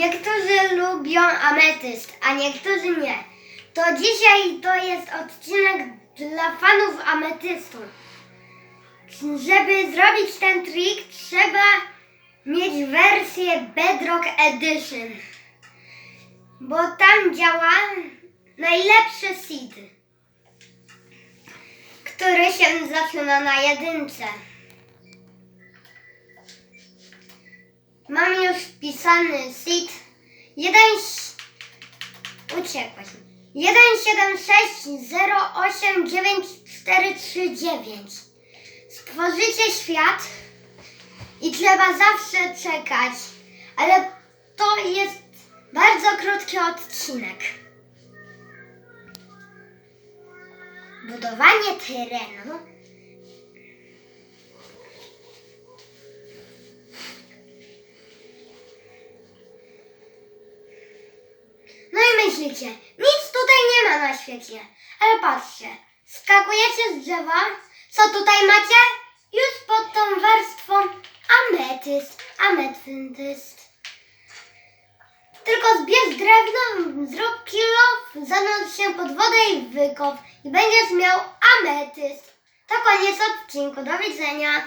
Niektórzy lubią ametyst, a niektórzy nie. To dzisiaj to jest odcinek dla fanów ametystu. Żeby zrobić ten trik, trzeba mieć wersję Bedrock Edition. Bo tam działa najlepszy seed, który się zaczyna na jedynce. Mam już wpisany seed 1 uciekłaś mi. 176089439 Stworzycie świat i trzeba zawsze czekać, ale to jest bardzo krótki odcinek. Budowanie terenu Nic tutaj nie ma na świecie. Ale patrzcie, skakujecie z drzewa, co tutaj macie? Już pod tą warstwą ametyst, ametyst. Tylko zbierz drewno, zrób kilo, zanurz się pod wodę i wykop i będziesz miał ametyst. To koniec odcinku, do widzenia.